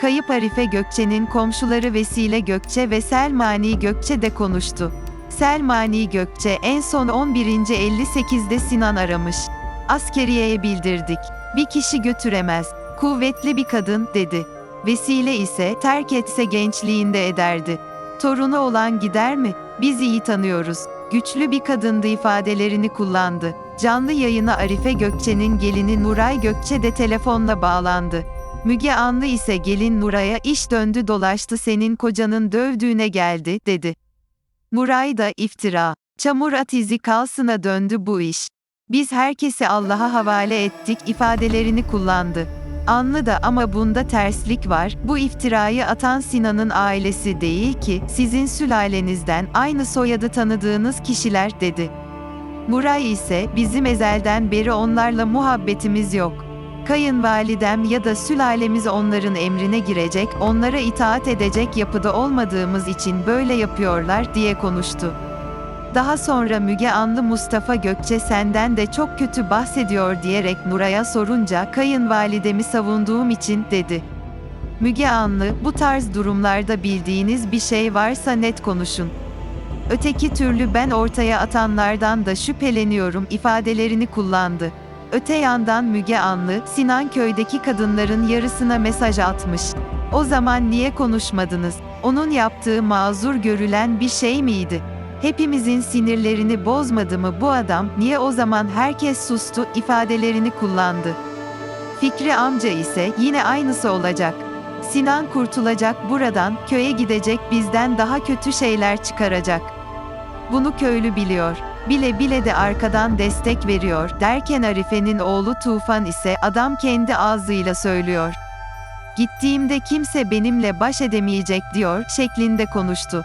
Kayıp Arife Gökçe'nin komşuları Vesile Gökçe ve Selmani Gökçe de konuştu. Selmani Gökçe en son 11.58'de Sinan aramış. Askeriyeye bildirdik. Bir kişi götüremez. Kuvvetli bir kadın, dedi. Vesile ise terk etse gençliğinde ederdi. Torunu olan gider mi? Biz iyi tanıyoruz. Güçlü bir kadındı ifadelerini kullandı. Canlı yayına Arife Gökçe'nin gelini Nuray Gökçe de telefonla bağlandı. Müge Anlı ise gelin Nuray'a iş döndü dolaştı senin kocanın dövdüğüne geldi, dedi. Nuray da iftira. Çamur at izi kalsına döndü bu iş. Biz herkesi Allah'a havale ettik ifadelerini kullandı. Anlı da ama bunda terslik var. Bu iftirayı atan Sinan'ın ailesi değil ki, sizin sülalenizden aynı soyadı tanıdığınız kişiler dedi. Muray ise bizim ezelden beri onlarla muhabbetimiz yok. Kayınvalidem ya da sülalemiz onların emrine girecek, onlara itaat edecek yapıda olmadığımız için böyle yapıyorlar diye konuştu. Daha sonra Müge Anlı Mustafa Gökçe senden de çok kötü bahsediyor diyerek Nuray'a sorunca kayınvalidemi savunduğum için dedi. Müge Anlı, bu tarz durumlarda bildiğiniz bir şey varsa net konuşun. Öteki türlü ben ortaya atanlardan da şüpheleniyorum ifadelerini kullandı. Öte yandan Müge Anlı, Sinan köydeki kadınların yarısına mesaj atmış. O zaman niye konuşmadınız? Onun yaptığı mazur görülen bir şey miydi? Hepimizin sinirlerini bozmadı mı bu adam, niye o zaman herkes sustu ifadelerini kullandı. Fikri amca ise yine aynısı olacak. Sinan kurtulacak buradan, köye gidecek bizden daha kötü şeyler çıkaracak. Bunu köylü biliyor. Bile bile de arkadan destek veriyor derken Arife'nin oğlu Tufan ise adam kendi ağzıyla söylüyor. Gittiğimde kimse benimle baş edemeyecek diyor şeklinde konuştu.